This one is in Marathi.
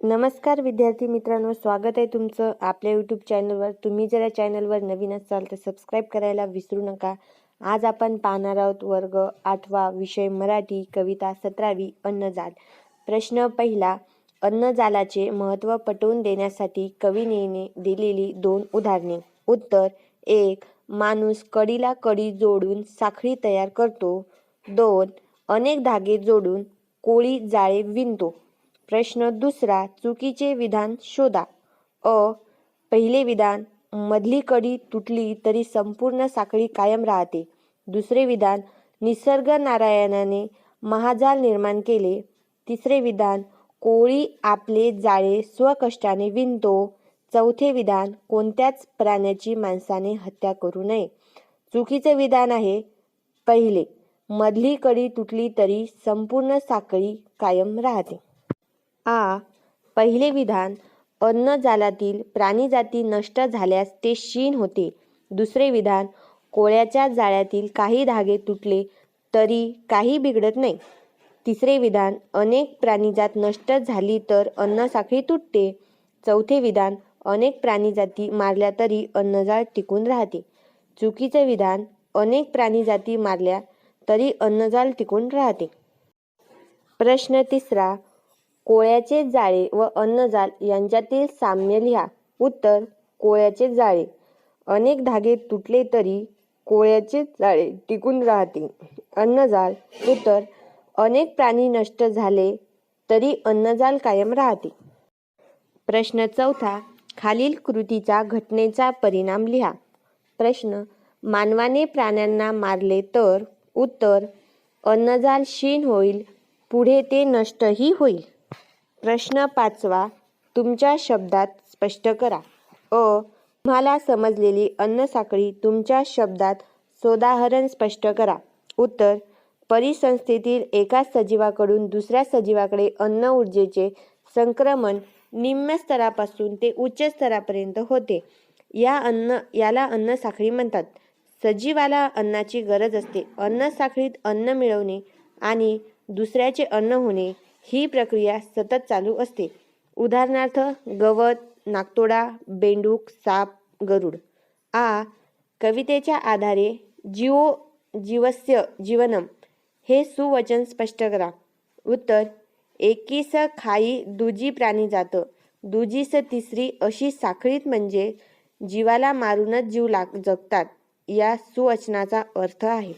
नमस्कार विद्यार्थी मित्रांनो स्वागत आहे तुमचं आपल्या यूट्यूब चॅनलवर तुम्ही जर या चॅनलवर नवीन असाल तर सबस्क्राईब करायला विसरू नका. आज आपण पाहणार आहोत वर्ग आठवा विषय मराठी कविता सतरावी अन्नजाल. प्रश्न पहिला अन्नजालाचे महत्त्व पटवून देण्यासाठी कविनेने दिलेली दोन उदाहरणे. उत्तर एक माणूस कडीला कडी जोडून साखळी तयार करतो. दोन अनेक धागे जोडून कोळी जाळे विणतो. प्रश्न दुसरा चुकीचे विधान शोधा. अ. पहिले विधान मधली कडी तुटली तरी संपूर्ण साखळी कायम राहते. दुसरे विधान निसर्ग नारायणाने महाजाल निर्माण केले. तिसरे विधान कोळी आपले जाळे स्वकष्टाने विणतो. चौथे विधान कोणत्याच प्राण्याची माणसाने हत्या करू नये. चुकीचे विधान आहे. पहिले मधली कडी तुटली तरी संपूर्ण साखळी कायम राहते. आ. पहिले विधान अन्नजालातील प्राणीजाती नष्ट झाल्यास ते क्षीण होते. दुसरे विधान कोळ्याच्या जाळ्यातील काही धागे तुटले तरी काही बिघडत नाही. तिसरे विधान अनेक प्राणीजात नष्ट झाली तर अन्नसाखळी तुटते. चौथे विधान अनेक प्राणीजाती मारल्या तरी अन्नजाळ टिकून राहते. चुकीचे विधान अनेक प्राणीजाती मारल्या तरी अन्नजाळ टिकून राहते. प्रश्न तिसरा कोळ्याचे जाळे व अन्नजाल यांच्यातील साम्य लिहा. उत्तर कोळ्याचे जाळे. अनेक धागे तुटले तरी कोळ्याचे जाळे टिकून राहते अन्नजाल उत्तर अनेक प्राणी नष्ट झाले तरी अन्नजाल कायम राहते. प्रश्न चौथा खालील कृतीचा घटनेचा परिणाम लिहा. प्रश्न मानवाने प्राण्यांना मारले तर? उत्तर अन्नजाल क्षीण होईल पुढे ते नष्टही होईल. प्रश्न पाचवा तुमच्या शब्दात स्पष्ट करा. अ तुम्हाला समजलेली अन्नसाखळी तुमच्या शब्दात सोदाहरण स्पष्ट करा. उत्तर परिसंस्थेतील एका सजीवाकडून दुसऱ्या सजीवाकडे अन्न ऊर्जेचे संक्रमण निम्न स्तरापासून ते उच्च स्तरापर्यंत होते. या अन्न याला अन्न साखळी म्हणतात. सजीवाला अन्नाची गरज असते. अन्न साखळीत अन्न मिळवणे आणि दुसऱ्याचे अन्न होणे ही प्रक्रिया सतत चालू असते. उदाहरणार्थ गवत नागतोडा बेंडूक साप गरुड. आ कवितेच्या आधारे जीवो जीवस्य जीवनम हे सुवचन स्पष्ट करा. उत्तर एकीस खाई दुजी प्राणी जातं दुजीस तिसरी अशी साखळीत म्हणजे जीवाला मारूनच जीव लाग जगतात. या सुवचनाचा अर्थ आहे.